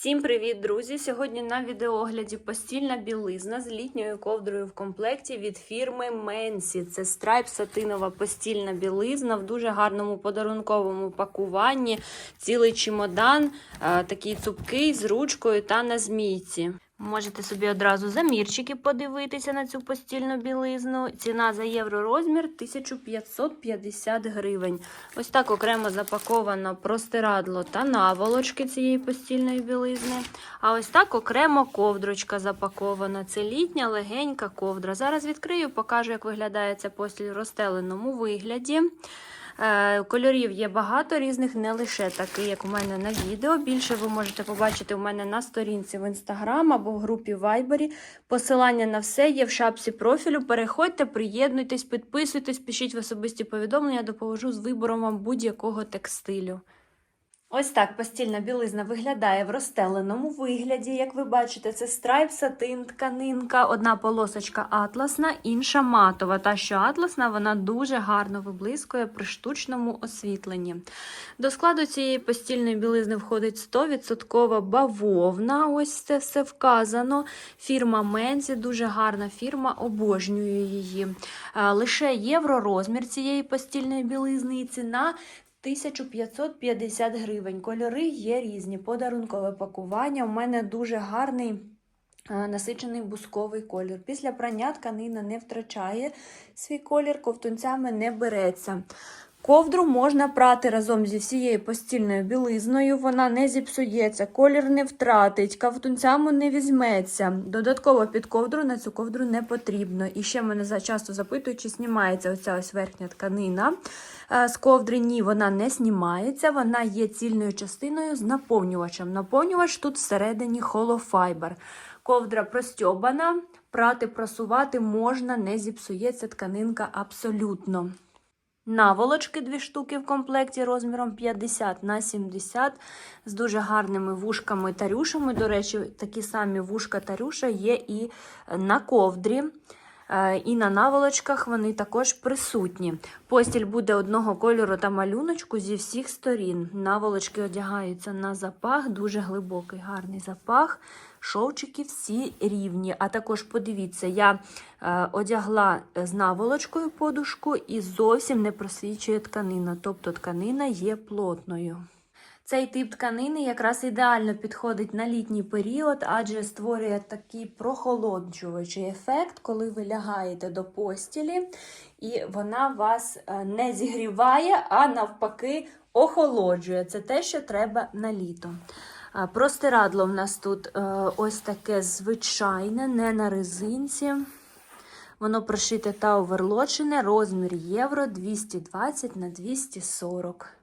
Всім привіт, друзі! Сьогодні на відеогляді постільна білизна з літньою ковдрою в комплекті від фірми Менсі. Це страйп сатинова постільна білизна в дуже гарному подарунковому пакуванні. Цілий чемодан, е, такий цупкий з ручкою та на змійці. Можете собі одразу замірчики подивитися на цю постільну білизну. Ціна за євророзмір 1550 гривень. Ось так окремо запаковано простирадло та наволочки цієї постільної білизни. А ось так окремо ковдрочка запакована. Це літня легенька ковдра. Зараз відкрию, покажу, як виглядає ця постіль в розстеленому вигляді. Е, Кольорів є багато різних, не лише такий, як у мене на відео. Більше ви можете побачити у мене на сторінці в інстаграм або в групі Viber. Посилання на все є в шапці профілю. Переходьте, приєднуйтесь, підписуйтесь, пишіть в особисті повідомлення, допоможу з вибором вам будь-якого текстилю. Ось так постільна білизна виглядає в розстеленому вигляді. Як ви бачите, це страйп, сатин, тканинка, одна полосочка атласна, інша матова. Та, що атласна, вона дуже гарно виблискує при штучному освітленні. До складу цієї постільної білизни входить 100% бавовна. Ось це все вказано. Фірма Мензі, дуже гарна фірма, обожнюю її. Е, Лише євророзмір цієї постільної білизни і ціна 1550 гривень. Кольори є різні. Подарункове пакування. У мене дуже гарний. е, Насичений бусковий колір. Після прання тканина не втрачає свій колір, ковтунцями не береться. Ковдру можна прати разом зі всією постільною білизною, вона не зіпсується, колір не втратить, ковтунцями не візьметься. Додатково під ковдру на цю ковдру не потрібно. І ще мене часто запитують, чи знімається оця ось верхня тканина. Е, З ковдри ні, вона не знімається, вона є цільною частиною з наповнювачем. Наповнювач тут всередині холофайбер. Ковдра простьобана, прати, просувати можна, не зіпсується тканинка абсолютно. Наволочки дві штуки в комплекті розміром 50 на 70 з дуже гарними вушками та рюшами. До речі, такі самі вушка та рюша є і на ковдрі. Е, І на наволочках вони також присутні. Постіль буде одного кольору та малюночку зі всіх сторін. Наволочки одягаються на запах, дуже глибокий, гарний запах. Шовчики всі рівні. А також подивіться, я е, одягла з наволочкою подушку і зовсім не просвічує тканина, тобто тканина є плотною. Цей тип тканини якраз ідеально підходить на літній період, адже створює такий прохолоджуючий ефект, коли ви лягаєте до постілі, і вона вас е, не зігріває, а навпаки охолоджує. Це те, що треба на літо. Простирадло в нас тут е, ось таке звичайне, не на резинці. Воно прошите та оверлочене, розмір євро 220 на 240.